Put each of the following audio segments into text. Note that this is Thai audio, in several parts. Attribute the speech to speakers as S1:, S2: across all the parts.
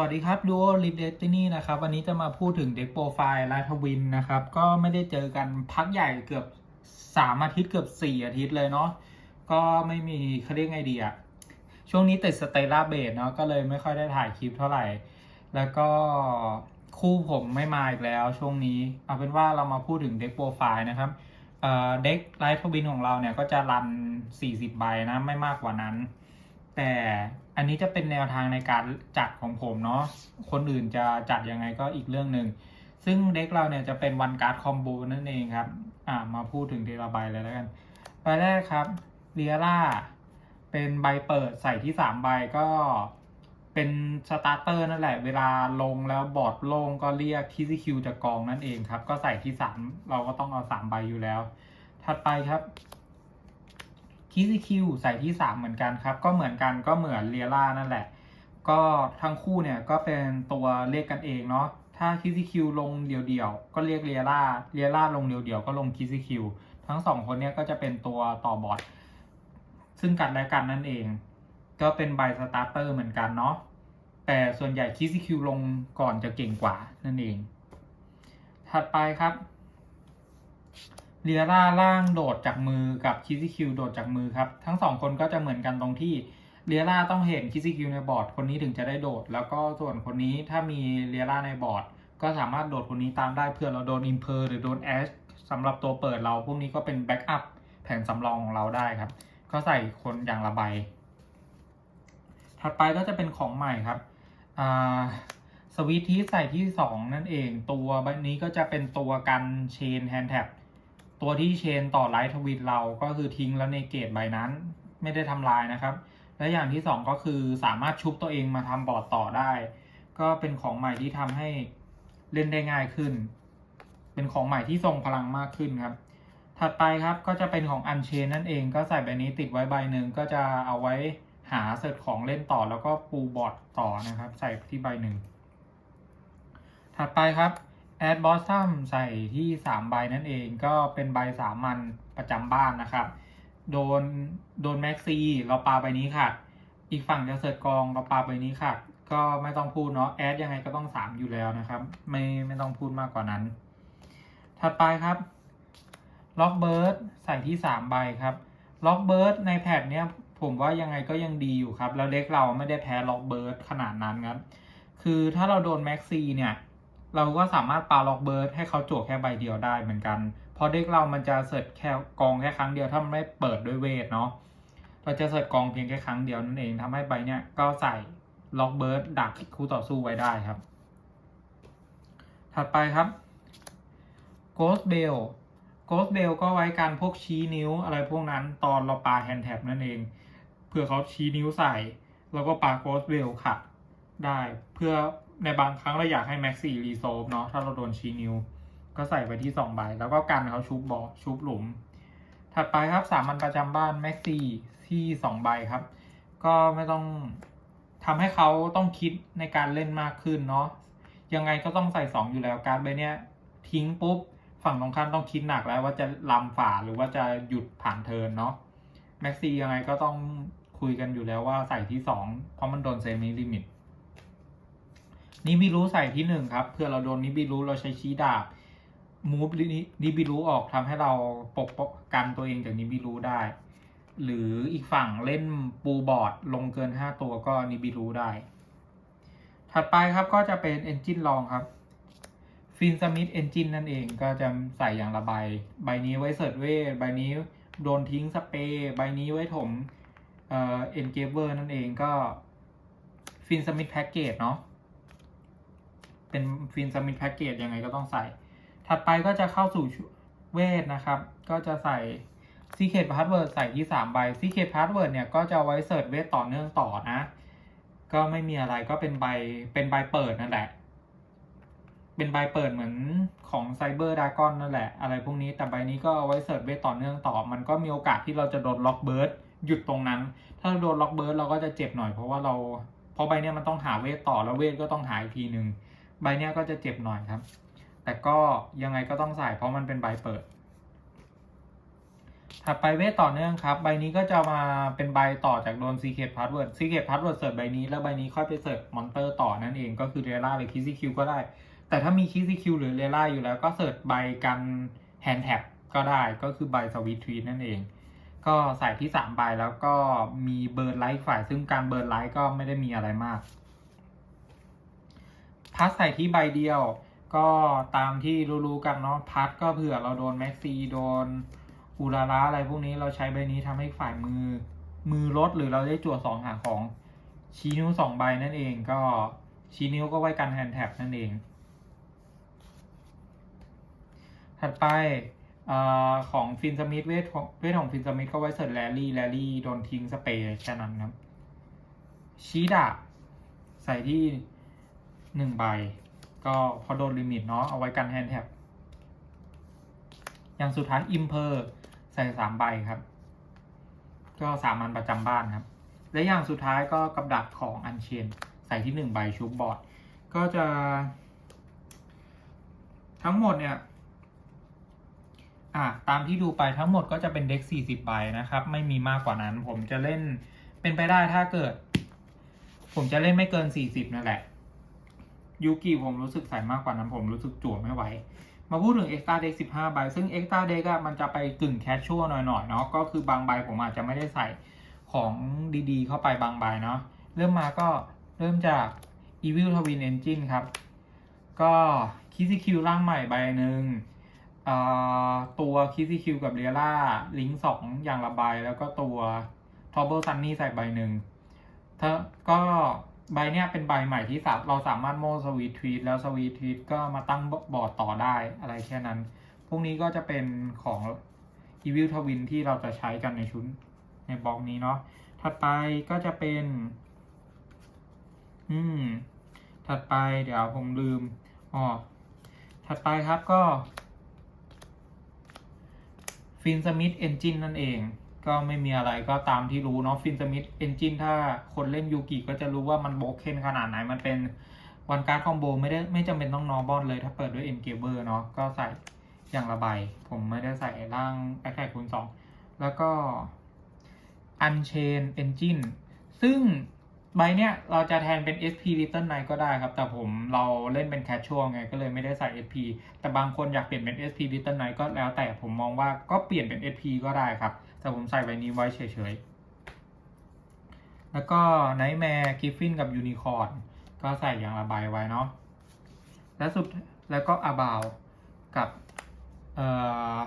S1: วัสดีครับดูโอลิฟเดตินี่นะครับวันนี้จะมาพูดถึงเด็กโปรไฟล์ลาทวินนะครับ ก็ไม่ได้เจอกันพักใหญ่เกือบสามอาทิตย์เกือบสี่อาทิตย์เลยเนาะก็ไม่มีเขาเรียกไงดีอะช่วงนี้ติดสเตล่าเบสเนาะก็เลยไม่ค่อยได้ถ่ายคลิปเท่าไหร่ แล้วก็คู่ผมไม่มาอีกแล้วช่วงนี้ เอาเป็นว่าเรามาพูดถึงเด็กโปรไฟล์นะครับเอ่อเด็กไลท์ทวินของเราเนี่ยก็จะรัน 40 ใบนะไม่มากกว่านั้น แต่ อันนี้จะเป็นแนวทางในการจัดของผมเนาะ คนอื่นจะจัดยังไงก็อีกเรื่องหนึ่ง ซึ่งเด็กเราเนี่ยจะเป็นวันการ์ดคอมโบนั่นเองครับ อ่ามาพูดถึงทีละใบเลยแล้วกัน ใบแรกครับเรียร่า เป็นใบเปิดใส่ที่3ใบก็เป็นสตาร์เตอร์นั่นแหละ เวลาลงแล้วบอร์ดโล่งก็เรียกทีซีคิวจากกองนั่นเองครับ ก็ใส่ที่3เราก็ต้องเอา3ใบอยู่แล้ว ถัดไปครับ คิซิคิวใส่ที่ 3 เหมือนกันครับ ก็เหมือนกันก็เหมือนเรียร่านั่นแหละ ก็ทั้งคู่เนี่ยก็เป็นตัวเรียกกันเองเนาะถ้าคิซิคิวลงเดี่ยวๆก็เรียกเรียร่าเรียร่าลงเดี่ยวๆก็ลงคิซิคิวทั้งสองคนเนี่ยก็จะเป็นตัวต่อบอร์ดซึ่งกันและกันนั่นเอง ก็เป็นใบสตาร์เตอร์เหมือนกันเนาะแต่ส่วนใหญ่คิซิคิวลงก่อนจะเก่งกว่านั่นเอง ถัดไปครับ เรียร่าล่างโดดจากมือกับคิซิคิวโดดจากมือครับ ทั้งสองคนก็จะเหมือนกันตรงที่เรียร่าต้องเห็นคิซิคิวในบอร์ดคนนี้ถึงจะได้โดด แล้วก็ส่วนคนนี้ถ้ามีเรียร่าในบอร์ดก็สามารถโดดคนนี้ตามได้เพื่อเราโดนอิมเพอร์หรือโดนแอชสำหรับตัวเปิดเราพวกนี้ก็เป็นแบ็กอัพแผนสำรองของเราได้ครับ ก็ใส่คนอย่างละใบ ถัดไปก็จะเป็นของใหม่ครับสวิตที่ใส่ที่ 2 นั่นเอง ตัวใบนี้ก็จะเป็นตัวกันเชนแฮนด์แท็บ ตัวที่เชนต่อไลท์ทวิตเราก็คือทิ้งแล้วในเกตใบนั้น ไม่ได้ทำลายนะครับ และอย่างที่ 2 ก็คือสามารถชุบตัวเองมาทำบอร์ดต่อได้ ก็เป็นของใหม่ที่ทำให้เล่นได้ง่ายขึ้น เป็นของใหม่ที่ทรงพลังมากขึ้นครับ ถัดไปครับก็จะเป็นของอันเชนนั่นเองก็ใส่ใบนี้ติดไว้ใบหนึ่งก็จะเอาไว้หาเสิร์ชของเล่นต่อแล้วก็ปูบอร์ดต่อนะครับ ใส่ที่ใบหนึ่งถัดไปครับ แอดบอสซัมใส่ที่3ใบนั่นเองก็เป็นใบสามัญประจำบ้านนะครับ โดนโดนแม็กซีเราปาใบนี้ค่ะ อีกฝั่งจะเสิร์ชกองเราปาใบนี้ค่ะ ก็ไม่ต้องพูดเนาะแอดยังไงก็ต้อง 3 อยู่แล้วนะครับ ไม่ไม่ต้องพูดมากกว่านั้น ถัดไปครับล็อกเบิร์ดใส่ที่ 3 ใบครับล็อกเบิร์ดในแพทเนี้ยผมว่ายังไงก็ยังดีอยู่ครับ แล้วเด็กเราไม่ได้แพ้ล็อกเบิร์ดขนาดนั้นครับ คือถ้าเราโดนแม็กซีเนี่ย เราก็สามารถปาล็อกเบิร์ดให้เขาจวกแค่ใบเดียวได้เหมือนกันเพราะเด็กเรามันจะเสิร์ชแค่กองแค่ครั้งเดียวถ้ามันไม่เปิดด้วยเวทเนาะ เราจะเสิร์ชกองเพียงแค่ครั้งเดียวนั่นเองทำให้ใบเนี้ยก็ใส่ล็อกเบิร์ดดักคู่ต่อสู้ไว้ได้ครับ ถัดไปครับ Ghost Bell Ghost Bell ก็ไว้การพวกชี้นิ้วอะไรพวกนั้นตอนเราปาแฮนด์แท็บนั่นเองเพื่อเขาชี้นิ้วใส่ แล้วก็ปา Ghost Bell ขัดได้เพื่อ ในบางครั้งเราอยากให้แม็กซี่รีโซฟเนาะถ้าเราโดนชี้นิ้ว ก็ใส่ไปที่2ใบ แล้วก็กันเขาชุบบอชุบหลุม ถัดไปครับสามัญประจำบ้านแม็กซี่ที่2ใบครับ ก็ไม่ต้องทำให้เขาต้องคิดในการเล่นมากขึ้นเนาะยังไงก็ต้องใส่2อยู่แล้วการดใบเนี้ยทิ้งปุ๊บฝั่งตรงข้ามต้องคิดหนักแล้วว่าจะลำฝ่าหรือว่าจะหยุดผ่านเทินเนาะแม็กซี่ยังไงก็ต้องคุยกันอยู่แล้วว่าใส่ที่2เพราะมันโดนเซมิลิมิต นิบิรู้ใส่ที่หนึ่งครับเพื่อเราโดนนิบิรู้เราใช้ชี้ดาบมูฟนิบิรู้ออกทำให้เราปกป้องกันตัวเองจากนิบิรู้ได้ หรืออีกฝั่งเล่นปูบอร์ดลงเกิน 5 ตัวก็นิบิรู้ได้ ถัดไปครับก็จะเป็นเอนจินลองครับฟินสมิธเอนจินนั่นเองก็จะใส่อย่างละใบ ใบนี้ไว้เสิร์ชเวทใบนี้โดนทิ้งสเปรย์ใบนี้ไว้ถมเอ่อเอ็นเกเวอร์นั่นเองก็ฟินสมิธแพ็กเกจเนาะ เป็นฟินสมิธแพ็กเกจยังไงก็ต้องใส่ ถัดไปก็จะเข้าสู่เวทนะครับ ก็จะใส่ Secret Password ใส่ที่ 3 ใบ Secret Password เนี่ยก็จะไว้เสิร์ชเวทต่อเนื่องต่อนะ ก็ไม่มีอะไรก็เป็นใบเป็นใบเปิดนั่นแหละ เป็นใบเปิดเหมือนของ Cyber Dragon นั่นแหละ อะไรพวกนี้แต่ใบนี้ก็เอาไว้เสิร์ชเวทต่อเนื่องต่อ มันก็มีโอกาสที่เราจะโดนล็อกเบิร์ดหยุดตรงนั้น ถ้าเราโดนล็อกเบิร์ดเราก็จะเจ็บหน่อยเพราะว่าเราเพราะใบเนี้ยมันต้องหาเวทต่อแล้วเวทก็ต้องหาอีกทีหนึ่ง ใบเนี้ยก็จะเจ็บหน่อยครับ แต่ก็ยังไงก็ต้องใส่เพราะมันเป็นใบเปิด ถัดไปเวทต่อเนื่องครับ ใบนี้ก็จะมาเป็นใบต่อจากโดน Secret Password Secret Password เสิร์ชใบนี้ แล้วใบนี้ค่อยไปเสิร์ชมอนเตอร์ต่อนั่นเองก็คือเรล่าหรือคิซิคิวก็ได้ แต่ถ้ามีคิซิคิวหรือเรล่าอยู่แล้วก็เสิร์ชใบกันแฮนด์แท็บก็ได้ก็คือใบสวิตทวีนั่นเองก็ใส่ที่3ใบแล้วก็มีเบิร์นไลท์ฝ่ายซึ่งการเบิร์นไลท์ก็ไม่ได้มีอะไรมาก พัสใส่ที่ใบเดียว ก็ตามที่รู้ๆกันเนาะพัดก็เผื่อเราโดนแม็กซีโดนอูราระอะไรพวกนี้เราใช้ใบนี้ทำให้ฝ่ายมือ มือลดหรือเราได้จั่วสองหาของชี้นิ้วสองใบนั่นเองก็ชี้นิ้วก็ไว้กันแฮนด์แท็บนั่นเอง ถัดไปอของฟินสมิธเวทของเวทของฟินสมิธก็ไว้เสิร์ชแรลลี่แรลลี่โดนทิ้งสเปรย์แค่นั้นครับชี้ดาใส่ที่ หนึ่งใบ ก็พอโดนลิมิตเนาะเอาไว้กันแฮนด์แท็บอย่างสุดท้ายอิมเพอร์ใส่สามใบครับ ก็สามัญประจำบ้านครับ และอย่างสุดท้ายก็กับดักของอันเชนใส่ที่หนึ่งใบชุบบอร์ด ก็จะ ทั้งหมดเนี่ยอะตามที่ดูไปทั้งหมดก็จะเป็นเด็ก40 ใบนะครับ ไม่มีมากกว่านั้น ผมจะเล่นเป็นไปได้ถ้าเกิด ผมจะเล่นไม่เกิน 40 นั่นแหละ ยูกิผมรู้สึกใส่มากกว่านั้นผมรู้สึกจั่วไม่ไหว มาพูดถึง extra deck 15 ใบ ซึ่ง extra deck อะมันจะไปกึ่ง casual หน่อยๆเนาะก็คือบางใบผมอาจจะไม่ได้ใส่ของดีๆ เข้าไปบางใบเนาะเริ่มมาก็เริ่มจาก evil twin engine ครับ ก็คิซิคิวร่างใหม่ใบหนึ่งตัวคิซิคิวกับเรียร่าลิงสองอย่างละใบแล้วก็ตัวทอเบิลซันนี่ใส่ใบหนึ่งถ้าก็ ใบเนี้ยเป็นใบใหม่ที่สาเราสามารถโมสวีทวีตแล้วสวีทวีตก็มาตั้งบอร์ดต่อได้อะไรแค่นั้น พวกนี้ก็จะเป็นของ Evil Twin ที่เราจะใช้กันในชุดในบล็อกนี้เนาะ ถัดไปก็จะเป็น อืม ถัดไปเดี๋ยวผมลืม อ๋อ ถัดไปครับก็ฟินสมิธเอนจินนั่นเอง ก็ไม่มีอะไรก็ตามที่รู้เนาะฟินสมิธเอนจินถ้าคนเล่นยูกิก็จะรู้ว่ามันโบกเคนขนาดไหน มันเป็นวันการ์ดคอมโบไม่ได้ไม่จำเป็นต้องนอบอลเลย ถ้าเปิดด้วยเอ็นเกเบอร์เนาะก็ใส่อย่างละใบ ผมไม่ได้ใส่ร่างแอคแทคูณสองแล้วก็ Unchain Engine ซึ่งใบเนี้ยเราจะแทนเป็น SP Little Knight ก็ได้ครับ แต่ผมเราเล่นเป็น Casual ไงก็เลยไม่ได้ใส่ SP แต่บางคนอยากเปลี่ยนเป็น SP Little Knight ก็แล้วแต่ผมมองว่าก็เปลี่ยนเป็น SP ก็ได้ครับ แต่ผมใส่ใบนี้ไว้เฉยๆ แล้วก็ Nightmare Griffin กับ Unicorn ก็ใส่อย่างละใบไว้เนาะ และสุดแล้วก็ About กับเอ่อ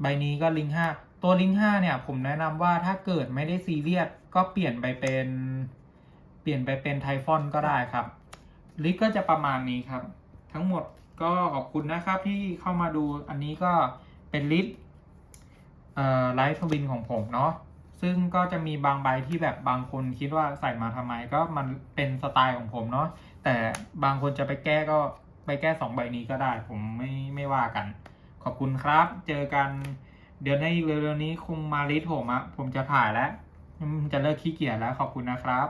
S1: ใบนี้ก็ลิงห้าตัวลิงห้าเนี่ยผมแนะนำว่าถ้าเกิดไม่ได้ซีเรียสก็เปลี่ยนไปเป็นเปลี่ยนไปเป็นไทฟอนก็ได้ครับ ลิกก็จะประมาณนี้ครับ ทั้งหมดก็ขอบคุณนะครับที่เข้ามาดูอันนี้ก็เป็นลิสต์ ไลฟ์ทวินของผมเนาะซึ่งก็จะมีบางใบที่แบบบางคนคิดว่าใส่มาทำไมก็มันเป็นสไตล์ของผมเนาะแต่บางคนจะไปแก้ก็ไปแก้สองใบนี้ก็ได้ ผมไม่ไม่ว่ากัน ขอบคุณครับ เจอกันเดี๋ยวในเร็วๆนี้คงมาลิสผมอะผมจะถ่ายแล้วอืมจะเลิกขี้เกียจแล้วขอบคุณนะครับ